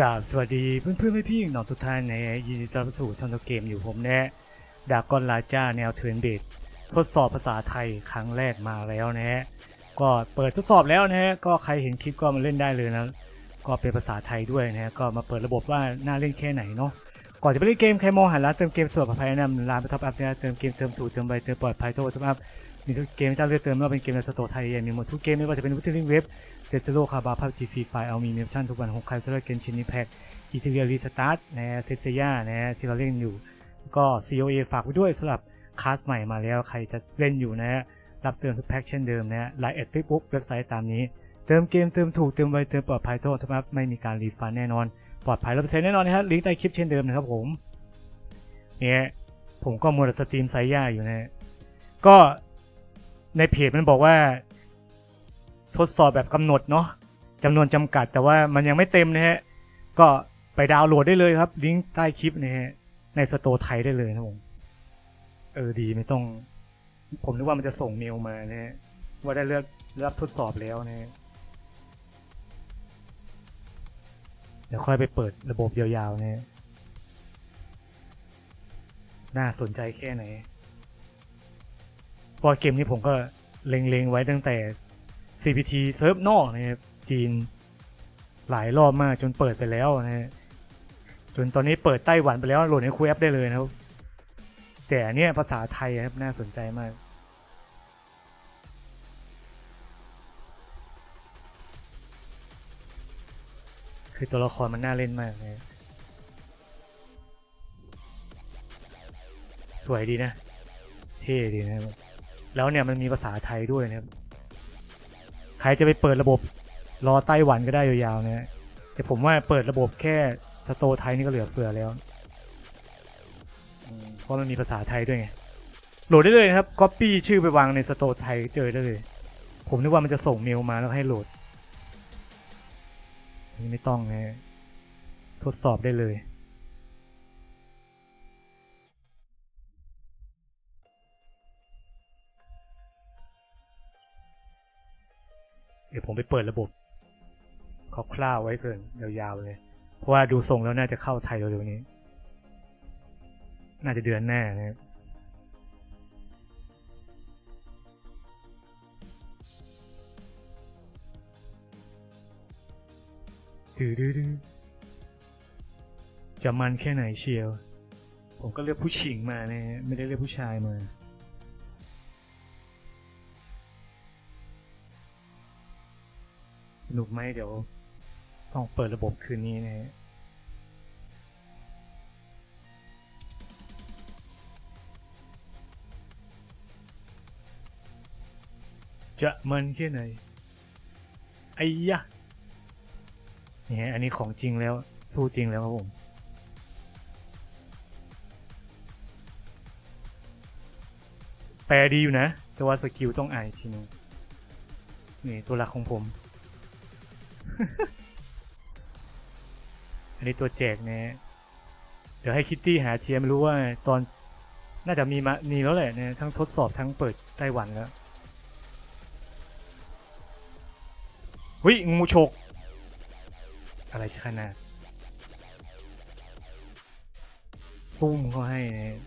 กราบสวัสดีเพื่อนเพื่อนๆพี่ๆน้องทุกท่านในยินดีต้อนรับสู่ช่องเกมอยู่ผมแนะดากอนลาจ้าแนวเทิร์นเบดทดสอบภาษาไทยครั้งแรกมาแล้วนะฮะก็เปิดทดสอบแล้วนะฮะก็ใครเห็นคลิปก็มาเล่นได้เลยนะก็เป็นภาษาไทยด้วยนะฮะก็มาเปิดระบบว่าน่าเล่นแค่ไหนเนาะก่อนจะไปเล่นเกมใครมองหาร้านเติมเกมสดปลอดภัยแนะนำร้านไปท็อปอัพเนี่ยเติมเกมเติมถูกเติมไวเติมปลอดภัยโทรท็อปอัพ มีทุกเกมที่ท่านเลือกเติมไม่ว่าเป็นเกมในสโตร์ไทยมีหมดทุกเกมไม่ว่าจะเป็นวิลิงเว็บเซซโลคาบาพับจีฟรีไฟเอามีเมปชั่นทุกวันหกใครสำหรับเกมชินนี่แพ็กอีเทเรียรีสตาร์ทนะเซเซียนะที่เราเล่นอยู่ ก็ COA ฝากไว้ด้วยสำหรับคลาสใหม่มาแล้วใครจะเล่นอยู่นะรับเติมทุกแพ็กเช่นเดิมนะไลน์แอดเฟซบุ๊กเว็บไซต์ตามนี้ เติมเกมเติมถูกเติมไวเติมปลอดภัยโทษครับไม่มีการรีฟันแน่นอน ปลอดภัยร้อยเปอร์เซ็นต์แน่นอนนะครับลิงก์ใต้คลิปเช่นเดิมนะครับผมเนี่ยผมก็มัวแต่สตรีมไซย่าอยู่นะก็ ในเพจมันบอกว่า ทดสอบแบบกำหนดเนาะจำนวนจำกัดแต่ว่ามันยังไม่เต็มนะฮะ ก็ไปดาวน์โหลดได้เลยครับ ลิงก์ใต้คลิปนะฮะ ในสโตร์ไทยได้เลยนะผม เออดีไม่ต้อง ผมนึกว่ามันจะส่งเมลมานะฮะ ว่าได้เลือกรับทดสอบแล้วนะฮะ เดี๋ยวค่อยไปเปิดระบบยาวๆนะฮะ น่าสนใจแค่ไหน เพราะเกมนี้ผมก็เล็งๆไว้ตั้งแต่ CPT เซิร์ฟนอกนะครับจีนหลายรอบมากจนเปิดไปแล้วนะฮะจนตอนนี้เปิดไต้หวันไปแล้วโหลดในคูแอปได้เลยนะครับ แต่อันเนี่ยภาษาไทยครับน่าสนใจมาก คือตัวละครมันน่าเล่นมากนะสวยดีนะ เท่ดีนะครับ แล้วเนี่ยมันมีภาษาไทยด้วยนะครับใครจะไปเปิดระบบรอไต้หวันก็ได้ยาวๆนะฮะแต่ผมว่าเปิดระบบแค่สโตไทยนี่ก็เหลือเฟือแล้วเพราะมันมีภาษาไทยด้วยไงโหลดได้เลยนะครับก๊อปปี้ชื่อไปวางในสโตไทยเจอได้เลย ผมนึกว่ามันจะส่งเมลมาแล้วให้โหลดนี่ไม่ต้องนะทดสอบได้เลย ดี๋ยวผมไปเปิดระบบคร่าวๆไว้เกินยาวๆเลย เพราะว่าดูทรงแล้วน่าจะเข้าไทยเร็วๆนี้ น่าจะเดือนหน้านะครับดืดืดืจะมันแค่ไหนเชียว ผมก็เลือกผู้หญิงมานะฮะไม่ได้เลือกผู้ชายมา สนุกไหมเดี๋ยว ต้องเปิดระบบคืนนี้นะจะมันแค่ไหนไอ้ยะนี่ฮะอันนี้ของจริงแล้ว สู้จริงแล้วครับผมแปลดีอยู่นะ แต่ว่าสกิลต้องอานอีกทีนึงนี่ตัวหลักของผม อันนี้ตัวแจกเนะฮะเดี๋ยวให้คิตตี้หาเทียมรู้ว่าตอนน่าจะมีมามีแล้วแหละเนี่ยทั้งทดสอบทั้งเปิดไต้หวันแล้ววิงูฉกอะไรจะขนาดซุ่มเขาให้นะ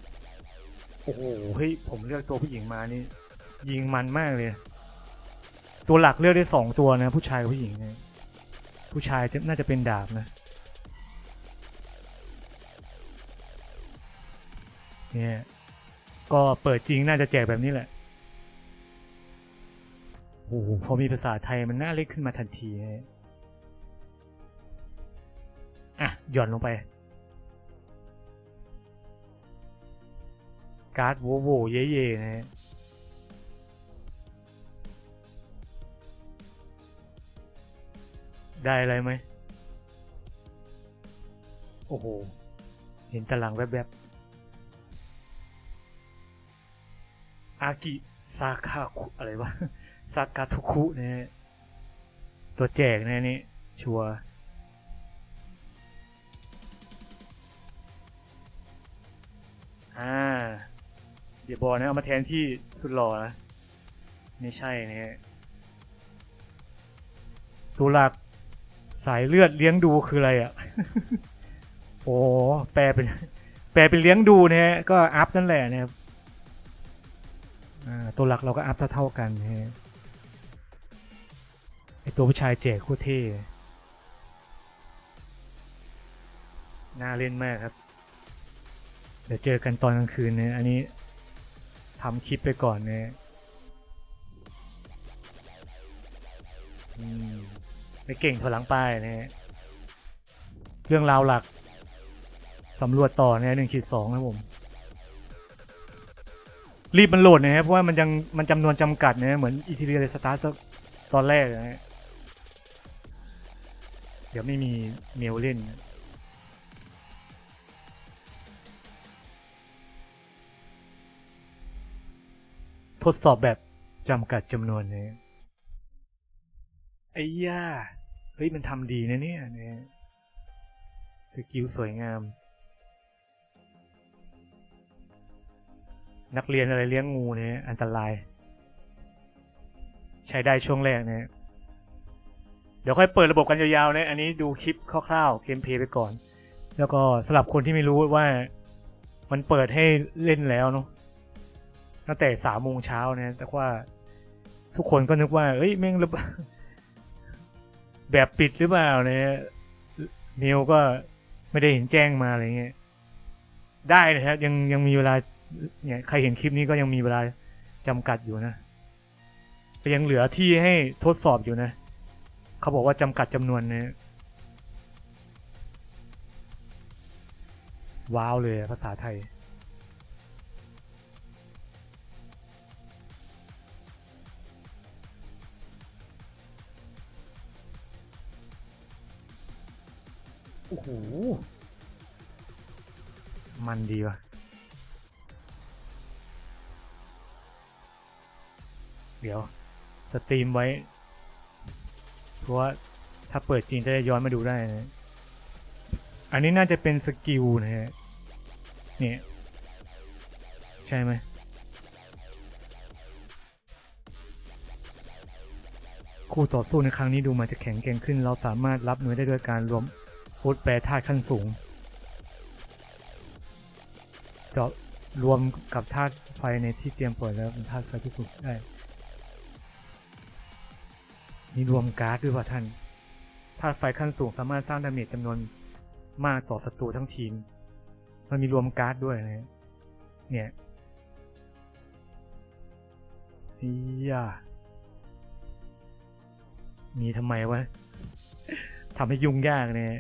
โอ้โหเฮ้ยผมเลือกตัวผู้หญิงมานี่ ยิงมันมากเลย ตัวหลักเลือกได้สองตัวนะ ผู้ชายกับผู้หญิงเนี่ย ผู้ชายจะน่าจะเป็นดาบนะเนี่ยก็เปิดจริงน่าจะแจกแบบนี้แหละโอ้โหพอมีภาษาไทยมันน่าเล็กขึ้นมาทันทีนะฮะอะ หย่อนลงไป การ์ดโวโวเย่เย่ๆนะฮะ ได้อะไรไหม โอ้โห เห็นตารางแวบๆ อากิซาคาคุอะไรวะซากาทุคุเนี่ยตัวแจกเนี่ยนี่ ชัวร์อ่า เดี๋ยวบอกนะเอามาแทนที่สุดหล่อนะ ไม่ใช่นี่ตัวหลัก สายเลือดเลี้ยงดูคืออะไรอะ โอ้แปลเป็น แปลเป็นเลี้ยงดูนะฮะก็อัพนั่นแหละนะครับอ่าตัวหลักเราก็อัพเท่าๆกันนะฮะไอตัวผู้ชายแจกโคตรเท่น่าเล่นมากครับ เดี๋ยวเจอกันตอนกลางคืนนะอันนี้ทำคลิปไปก่อนนะอืม ไปเก่งถอยหลังไปนะฮะเรื่องราวหลักสำรวจต่อนะหนึ่งขีดสองนะผม รีบมันโหลดนะครับเพราะว่ามันยังมันจำนวนจำกัดนะเหมือนอีทีเรียสตาร์ตตอนแรกนะฮะเดี๋ยวไม่มีเมลเล่นทดสอบแบบจำกัดจำนวนนะไอ้ย่า เฮ้ยมันทำดีนะเนี่ยนะสกิลสวยงาม นักเรียนอะไรเลี้ยงงูเนี่ยอันตราย ใช้ได้ช่วงแรกเนี่ยเดี๋ยวค่อยเปิดระบบกันยาวๆนะอันนี้ดูคลิปคร่าวๆเกมเพลย์ไปก่อน แล้วก็สำหรับคนที่ไม่รู้ว่ามันเปิดให้เล่นแล้วเนาะตั้งแต่สามโมงเช้าเนี่ยแต่ว่าทุกคนก็นึกว่า เอ้ยแม่งระบ แบบปิดหรือเปล่าเนี่ยเมลก็ไม่ได้เห็นแจ้งมาอะไรเงี้ยได้นะครับยังยังมีเวลาเนี่ยใครเห็นคลิปนี้ก็ยังมีเวลาจำกัดอยู่นะแต่ยังเหลือที่ให้ทดสอบอยู่นะ เขาบอกว่าจำกัดจำนวนนะว้าวเลยภาษาไทย โอ้โห มันดีว่ะเดี๋ยว สตรีมไว้ เพราะว่าถ้าเปิดจริงจะได้ย้อนมาดูได้นะอันนี้น่าจะเป็นสกิลนะฮะเนี่ยใช่ไหมคู่ต่อสู้ในครั้งนี้ดูมันจะแข็งแกร่งขึ้น เราสามารถรับหน่วยได้ด้วยการรวม โค้ดแปรธาตุขั้นสูง จะรวมกับธาตุไฟในที่เตรียมเปิดแล้วเป็นธาตุไฟที่สุดได้มีรวมการ์ดด้วยป่ะท่าน ธาตุไฟขั้นสูงสามารถสร้างดาเมจจำนวนมากต่อศัตรูทั้งทีม มันมีรวมการ์ดด้วยนะเนี่ยเฮียมีทำไมวะทำให้ยุ่งยากเนี่ย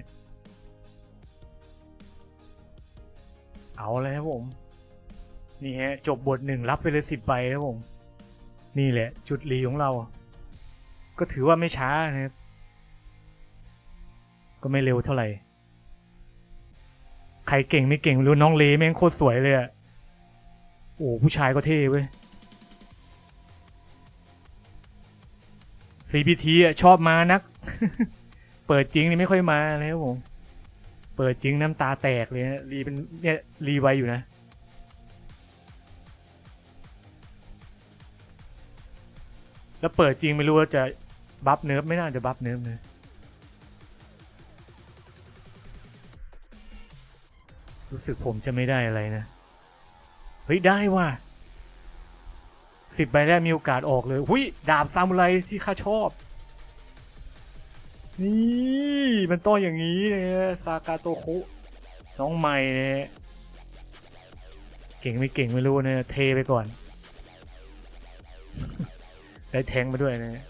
เอาเลยครับผม นี่ฮะ จบบทหนึ่งรับไปเลยสิบใบครับผม นี่แหละ จุดรีของเรา ก็ถือว่าไม่ช้านะครับ ก็ไม่เร็วเท่าไหร่ ใครเก่งไม่เก่งไม่รู้น้องเลแม่งโคตรสวยเลยอะโอ้ผู้ชายก็เท่เว้ย CPT อะชอบมานัก เปิดจริงนี่ไม่ค่อยมาเลยครับผม เปิดจริงน้ำตาแตกเลยนะรีเป็นเนี่ยรีไวอยู่นะแล้วเปิดจริงไม่รู้ว่าจะบัฟเนิร์ฟไม่น่าจะบัฟเนิร์ฟเลยรู้สึกผมจะไม่ได้อะไรนะ เฮ้ย ได้ว่ะสิบใบแรกมีโอกาสออกเลย หุยดาบซามูไรที่ข้าชอบ นี่ มันต้องอย่างนี้เนี่ยซากาโตคุ น้องใหม่เนี่ยเก่งไม่เก่งไม่รู้เนี่ยเทไปก่อน ได้แทงมาด้วยนะ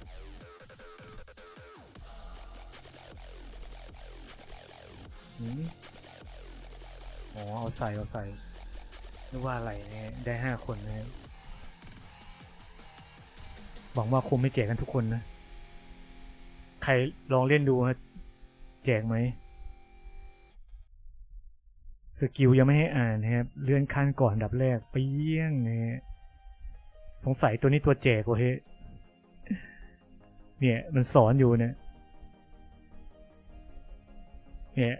อ๋อเอาใส่เอาใส่นึกว่าอะไรเนี่ยได้ห้าคนนะหวังว่าคงไม่แจกกันทุกคนนะ ใครลองเล่นดูฮะ แจกไหมสกิลยังไม่ให้อ่านนะครับ เลื่อนขั้นก่อนดับแรกไปเยี่ยงนะฮะสงสัยตัวนี้ตัวแจกว่ะเฮ้เนี่ยมันสอนอยู่เนี่ยเนี่ย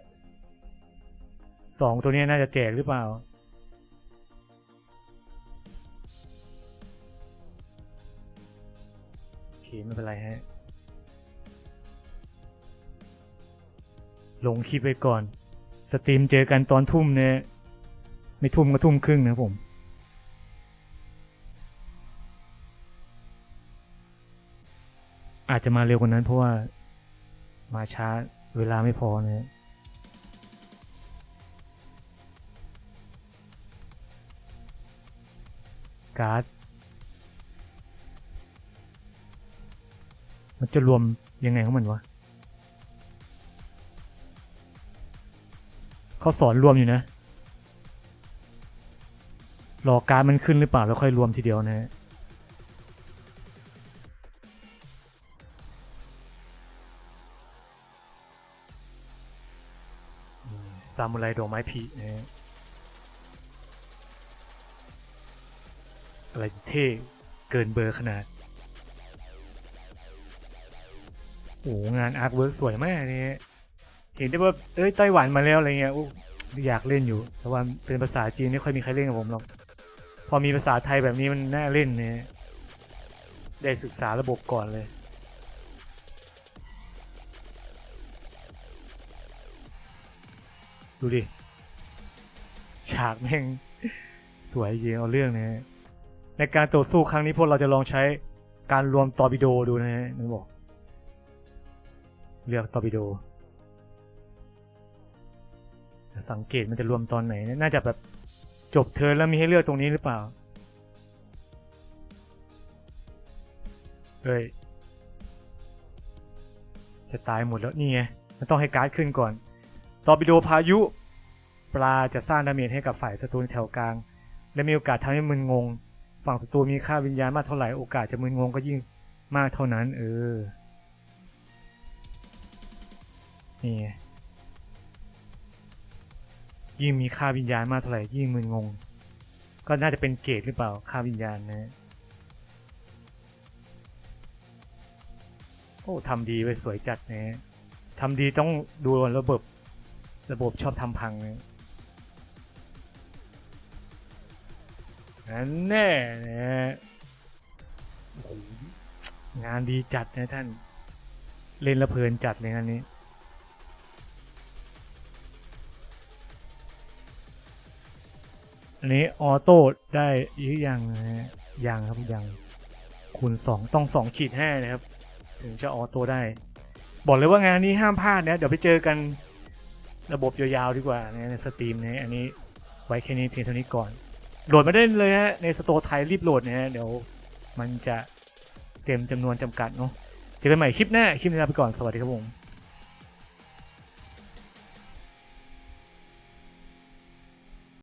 สองตัวนี้น่าจะแจกหรือเปล่า โอเคไม่เป็นไรฮะ ลงคลิปไปก่อน สตรีมเจอกันตอนทุ่มเนี่ยไม่ทุ่มก็ทุ่มครึ่งนะผม อาจจะมาเร็วกว่านั้นเพราะว่ามาช้าเวลาไม่พอเนะการ์ดมันจะรวมยังไงของมันวะ เขาสอนรวมอยู่นะ รอการมันขึ้นหรือเปล่าแล้วค่อยรวมทีเดียวนะซามูไรดอกไม้ผีนะอะไรเท่เกินเบอร์ขนาด โอ้งานอาร์ตเวิร์กสวยมากเนี่ย เห็นได้ว่าเอ้ยไต้หวันมาแล้วอะไรเงี้ยอยากเล่นอยู่ แต่ว่าเป็นภาษาจีนไม่ค่อยมีใครเล่นกับผมหรอกพอมีภาษาไทยแบบนี้มันน่าเล่นเนี่ยได้ศึกษาระบบก่อนเลยดูดิ ฉากแม่งสวยจริงเอาเรื่องนะฮะในการต่อสู้ครั้งนี้พวกเราจะลองใช้การรวมตอร์ปิโดดูนะฮะมันบอก เลือกตอร์ปิโด สังเกตมันจะรวมตอนไหนเนี่ยน่าจะแบบจบเทิร์นแล้วมีให้เลือกตรงนี้หรือเปล่าเอ้ย จะตายหมดแล้วนี่ไง มันต้องให้การ์ดขึ้นก่อน ตอร์ปิโดพายุ ปลาจะสร้างดาเมจให้กับฝ่ายศัตรูแถวกลาง และมีโอกาสทำให้มึนงง ฝั่งศัตรูมีค่าวิญญาณมากเท่าไหร่ โอกาสจะมึนงงก็ยิ่งมากเท่านั้น เออ นี่ไง ยิ่งมีค่าวิญญาณมากเท่าไหร่ยิ่งมึนงง ก็น่าจะเป็นเกรดหรือเปล่าค่าวิญญาณนะโอ้ทำดีไปสวยจัดนะทำดีต้องดูระบบระบบชอบทำพังนะนั่นแน่นะโอ้โหงานดีจัดนะท่าน เล่นและเพลินจัดเลยงานนี้ อันนี้ออโต้ได้หรือยังนะฮะยังครับยังคูณ2ต้อง2ขีดห้นะครับ ถึงจะออโต้ได้ บอกเลยว่างานนี้ห้ามพลาดนะเดี๋ยวไปเจอกันระบบยาวๆดีกว่านะในสตรีมนะอันนี้ไว้แค่นี้เพียงเท่านี้ก่อน โหลดมาได้เลยนะในสโตร์ไทยรีบโหลดนะฮะเดี๋ยวมันจะเต็มจำนวนจำกัดเนาะเจอกันใหม่คลิปหน้า คลิปนี้ลาไปก่อนสวัสดีครับผม